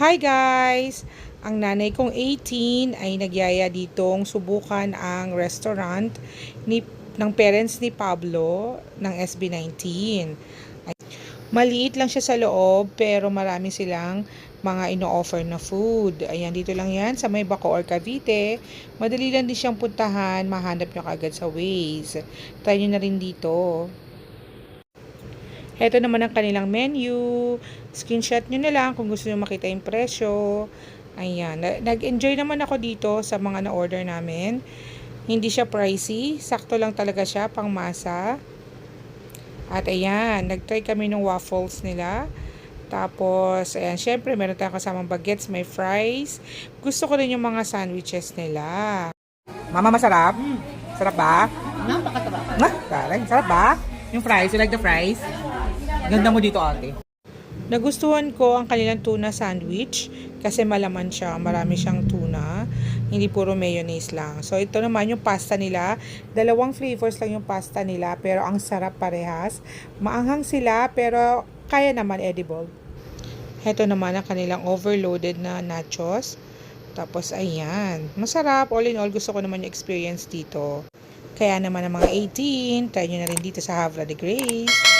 Hi guys! Ang nanay kong 18 ay nagyaya ditong subukan ang restaurant ni, ng parents ni Pablo ng SB19. Ay, maliit lang siya sa loob pero marami silang mga ino-offer na food. Ayan, dito lang yan sa may Bacoor, Cavite. Madali lang din siyang puntahan, mahanap nyo kagad sa Waze. Try nyo na rin dito. Ito naman ang kanilang menu. Screenshot nyo na lang kung gusto nyo makita yung presyo. Ayan. Na- Nag-enjoy naman ako dito sa mga na-order namin. Hindi siya pricey. Sakto lang talaga siya, pang masa. At ayan, nag-try kami ng waffles nila. Tapos, ayan, syempre, meron tayong kasamang bagets, may fries. Gusto ko rin yung mga sandwiches nila. Mama, masarap? Sarap ba? Napakataba. Ah, galing. Sarap ba? Yung fries, you like the fries? Ganda mo dito, ate. Nagustuhan ko ang kanilang tuna sandwich kasi malaman siya, marami siyang tuna, hindi puro mayonnaise lang. So ito naman yung pasta nila, dalawang flavors lang yung pasta nila pero ang sarap parehas. Maanghang sila pero kaya naman edible. Ito naman ang kanilang overloaded na nachos. Tapos ayan, masarap. All in all, gusto ko naman yung experience dito. Kaya naman ang mga 18, try nyo na rin dito sa Havra de Grace.